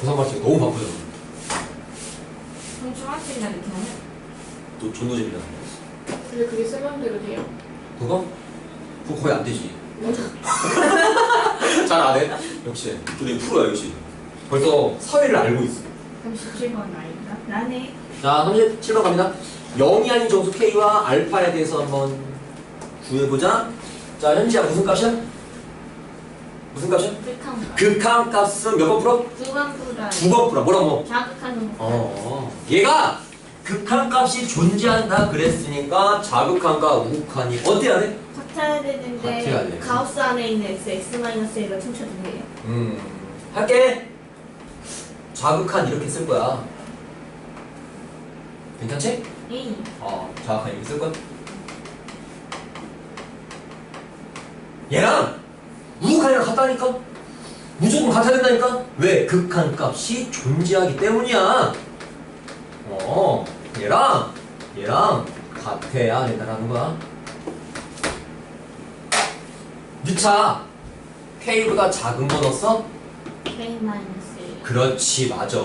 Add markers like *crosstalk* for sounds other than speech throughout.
조선 마치기 너무 바쁘죠. 그럼 중학생이나 이렇게 하면? 또 존나 재미나. 근데 그게 쌤맘대로 돼요? 그거? 그거 거의 안 되지. *laughs* 잘 안 해? 역시. 근데 프로야, 역시. 벌써 사회를 알고 있어. 37번 아닌가? 나네. 자, 37번 갑니다. 0이 아닌 정수 K와 알파에 대해서 한번 구해보자. 자, 현지야, 무슨 값이야? 무슨 값이야? 극한 값은 몇 번 풀어? 두번 두번 풀어. 뭐라 뭐? 자극하는 거. 어, 얘가 극한 값이 존재한다 그랬으니까 자극한과 우극한이 어때야 돼? 같아야 되는데 같아야 돼. 가우스 안에 있는 x, x-1을 춤춰도 돼요. 음, 할게. 자극한 이렇게 쓸 거야. 괜찮지? A. 어, 자극한 이렇게 쓸 거야. 얘랑 한이랑 같다니까? 무조건 같아야 된다니까? 왜? 극한 값이 존재하기 때문이야. 어, 얘랑 얘랑 같아야 된다는 거야. 유차 K보다 작은 거 넣었어? K-1. 그렇지 맞아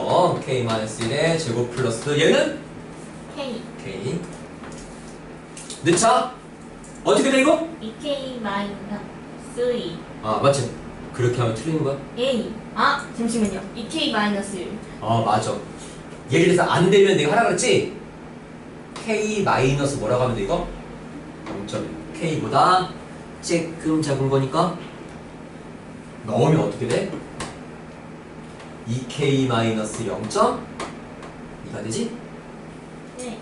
K-1의 제곱 플러스 얘는 K. K 늦차 어떻게 돼 이거? 2K 마이너스 아 맞지 그렇게 하면 틀리는 거야? A. 아, 잠시만요. 2K 마이너스 1. 아 맞아 예를 들어서 안 되면 내가 하라 그랬지? K 마이너스 뭐라고 하면 돼 이거? 0.1 K보다 조금 작은 거니까 넣으면 어떻게 돼? 2K 마이너스 0.2가 되지? 네.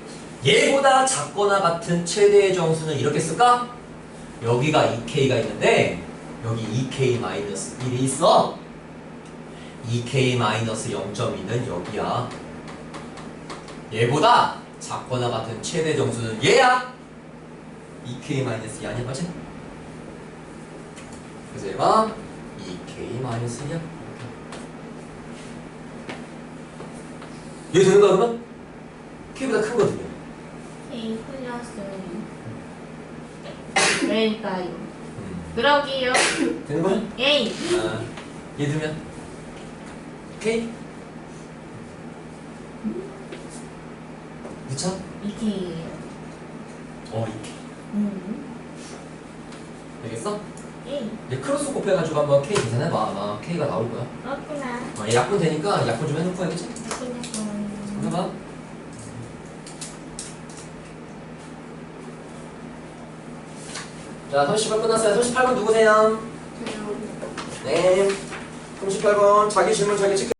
얘보다 작거나 같은 최대의 정수는 이렇게 쓸까? 여기가 2K가 있는데 여기 2K 마이너스 1이 있어 2K 마이너스 0.2는 여기야 얘보다 작거나 같은 최대 정수는 얘야 2K 마이너스 2 아니야 맞지? 그래서 얘가 2K 마이너스 2야 얘 되는 거야 그러면? K보다 큰 거든요 K 플러스 1. 왜일까요? 음. 그러기요. 되는 거야? A. 아, 얘 들면 K 그쵸? 2K예요. 어 이렇게 음. A. 얘 크로스 곱해가지고 한번 K 계산해봐 아마 K가 나올 거야 그렇구나. 어, 얘 약분 되니까 약분 좀 해놓고 해야겠지? 그렇구나. 해봐 자 38분 끝났어요 38분 누구세요? 네 38번 자기 질문 자기 체크